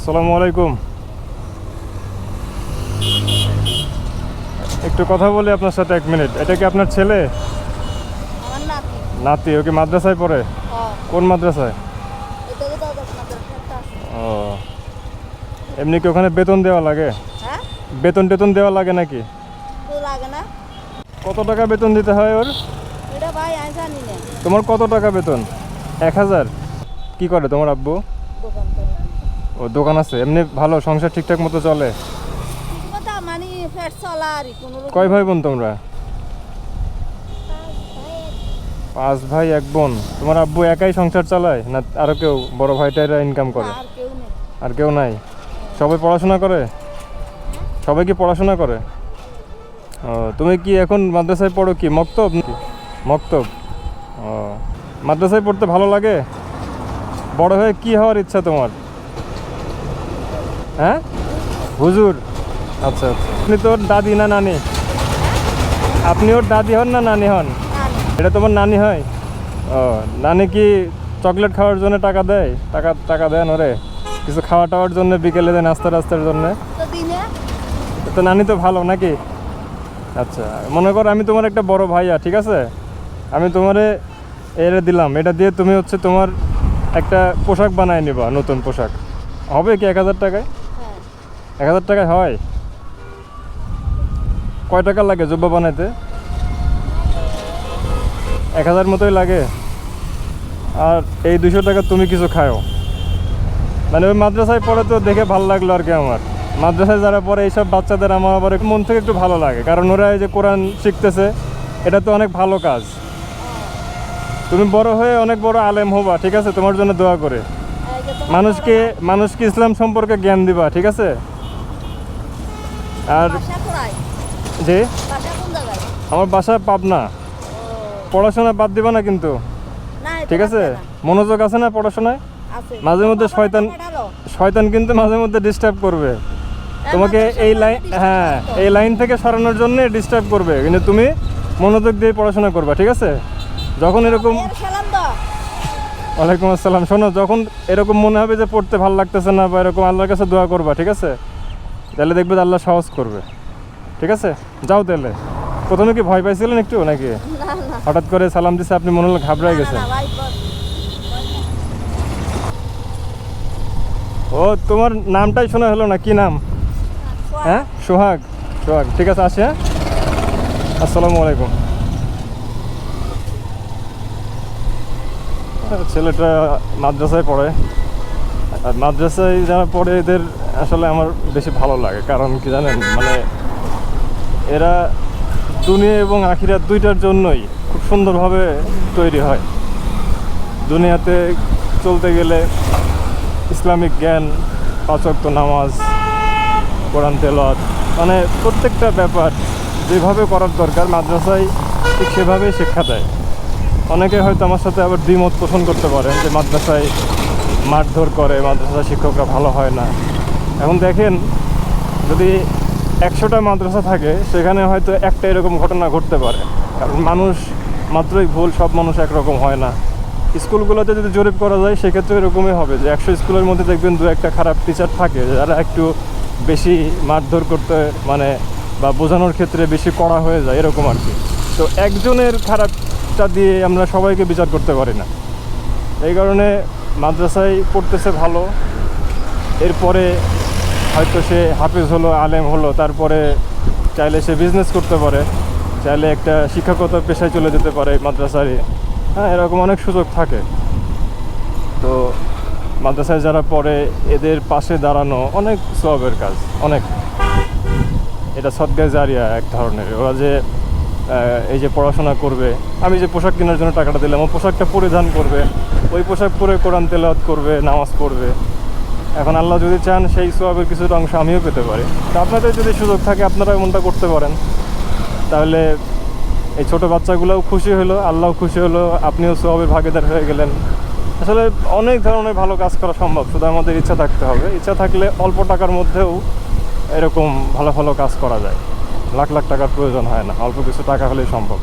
আসসালামু আলাইকুম। একটু কথা বলি আপনার সাথে এক মিনিট। এটা কি আপনার ছেলে? নাতি। ওকে মাদ্রাসায় পড়ে? কোন মাদ্রাসায়? ও। এমনি কি ওখানে বেতন দেওয়া লাগে? হ্যাঁ? বেতন টেতন দেওয়া লাগে নাকি? কত টাকা বেতন দিতে হয় ওর? তোমার কত টাকা বেতন? এক হাজার? কি করে তোমার আব্বু? ও দোকান আছে এমনি ভালো সংসার ঠিকঠাক মতো চলে? মানে কয় ভাই বোন তোমরা? পাঁচ ভাই এক বোন। তোমার আব্বু একাই সংসার চালায় না আরও কেউ বড় ভাইটাইরা ইনকাম করে? আর কেউ আর কেউ নাই? সবাই পড়াশোনা করে? সবাই কি পড়াশোনা করে? ও তুমি কি এখন মাদ্রাসায় পড়ো কি? মক্তব নাকি? মক্তব। ও মাদ্রাসায় পড়তে ভালো লাগে? বড় হয়ে কি হওয়ার ইচ্ছা তোমার? হ্যাঁ? হুজুর। আচ্ছা আচ্ছা। আপনি তোর দাদি না নানি? আপনি ওর দাদি হন না নানি হন? এটা তোমার নানি হয়? ও নানি কি চকলেট খাওয়ার জন্য টাকা দেয়? টাকা টাকা দেন ওরে কিছু খাওয়া টাওয়ার জন্য বিকেলে দেয় নাস্তা রাস্তার জন্য? তো তো নানি তো ভালো নাকি? আচ্ছা মনে করো আমি তোমার একটা বড় ভাইয়া ঠিক আছে? আমি তোমারে এর দিলাম। এটা দিয়ে তুমি হচ্ছে তোমার একটা পোশাক বানায় নিবা নতুন পোশাক। হবে কি এক হাজার টাকায়? এক হাজার টাকায় হয়। কয় টাকা লাগে জুব্বা বানাইতে? এক হাজার মতোই লাগে। আর এই দুশো টাকা তুমি কিছু খাও মানে ওই মাদ্রাসায় পড়ে তো দেখে ভালো লাগল আর কি আমার। মাদ্রাসায় যারা পড়ে এইসব বাচ্চাদের আমার আবার মন থেকে একটু ভালো লাগে। কারণ ওরা এই যে কোরআন শিখতেছে, এটা তো অনেক ভালো কাজ। তুমি বড় হয়ে অনেক বড় আলেম হবা, ঠিক আছে? তোমার জন্য দোয়া করে। মানুষকে মানুষকে ইসলাম সম্পর্কে জ্ঞান দিবা, ঠিক আছে? আর যে জায়গায়? আমার বাসা পাবনা। পড়াশোনা বাদ দিবা না কিন্তু। ঠিক আছে? মনোযোগ আছে না পড়াশোনায়? মাঝে মধ্যে শয়তান শয়তান কিন্তু মাঝে মধ্যে ডিস্টার্ব করবে। তোমাকে এই লাইন হ্যাঁ এই লাইন থেকে সরানোর জন্য ডিস্টার্ব করবে। কিন্তু তুমি মনোযোগ দিয়ে পড়াশোনা করবা ঠিক আছে? যখন এরকম ওয়ালাইকুম আসসালাম। শোনো যখন এরকম মনে হবে যে পড়তে ভালো লাগতেছে না বা এরকম আল্লাহর কাছে দোয়া করবা ঠিক আছে? তাহলে দেখবে আল্লাহ সহজ করবে। ঠিক আছে? যাও তাহলে। প্রথমে কি ভয় পাইছিলেন একটু নাকি? হঠাৎ করে সালাম দিছে আপনি মনে হলো ঘাবড়াই না, গেছেন। ও তোমার নামটাই শোনা হলো না কি নাম? হ্যাঁ? সোহাগ। সোহাগ ঠিক আছে আসে হ্যাঁ? আসসালামু আলাইকুম। ছেলেটা মাদ্রাসায় পড়ে। আর মাদ্রাসায় যারা পড়ে এদের আসলে আমার বেশি ভালো লাগে, কারণ কি জানেন মানে এরা দুনিয়া এবং আখিরাত দুইটার জন্যই খুব সুন্দরভাবে তৈরি হয়। দুনিয়াতে চলতে গেলে ইসলামিক জ্ঞান, পাঁচক্ত নামাজ, কোরআন তেলত মানে প্রত্যেকটা ব্যাপার যেভাবে করার দরকার, মাদ্রাসায় ঠিক সেভাবেই শিক্ষা দেয়। অনেকে হয়তো আমার সাথে আবার দ্বিমত পোষণ করতে পারেন যে মাদ্রাসায় মারধর করে মাদ্রাসা শিক্ষকরা ভালো হয় না। এখন দেখেন, যদি একশোটা মাদ্রাসা থাকে, সেখানে হয়তো একটা এরকম ঘটনা ঘটতে পারে। কারণ মানুষ, মাত্রই ভুল, সব মানুষ একরকম হয় না। স্কুলগুলোতে যদি জরিপ করা যায় সেক্ষেত্রে এরকমই হবে যে একশো স্কুলের মধ্যে দেখবেন দু একটা খারাপ টিচার থাকে, যারা একটু বেশি মারধর করতে মানে বা বোঝানোর ক্ষেত্রে বেশি কড়া হয়ে যায়, এরকম আর কি। তো একজনের খারাপটা দিয়ে আমরা সবাইকে বিচার করতে পারি না। এই কারণে মাদ্রাসায় পড়তেছে ভালো, এরপরে হয়তো সে হাফেজ হলো, আলেম হলো, তারপরে চাইলে সে বিজনেস করতে পারে, চাইলে একটা শিক্ষকতা পেশায় চলে যেতে পারে মাদ্রাসারই হ্যাঁ এরকম অনেক সুযোগ থাকে। তো মাদ্রাসায় যারা পড়ে, এদের পাশে দাঁড়ানো অনেক সবের কাজ, অনেক। এটা সদ্গায় জারিয়া এক ধরনের। ওরা যে এই যে পড়াশোনা করবে, আমি যে পোশাক কেনার জন্য টাকাটা দিলাম, ও পোশাকটা পরিধান করবে, ওই পোশাক পরে কোরআন তেলাওয়াত করবে, নামাজ পড়বে। এখন আল্লাহ যদি চান, সেই সোয়াবের কিছুটা অংশ আমিও পেতে পারি। তো আপনাদের যদি সুযোগ থাকে আপনারা এমনটা করতে পারেন। তাহলে এই ছোট বাচ্চাগুলোও খুশি হলো, আল্লাহও খুশি হলো, আপনিও সোয়াবের ভাগিদার হয়ে গেলেন। আসলে অনেক ধরনের ভালো কাজ করা সম্ভব, শুধু আমাদের ইচ্ছা থাকতে হবে। ইচ্ছা থাকলে অল্প টাকার মধ্যেও এরকম ভালো ভালো কাজ করা যায়। লাখ লাখ টাকার প্রয়োজন হয় না, অল্প কিছু টাকা হলেই সম্ভব।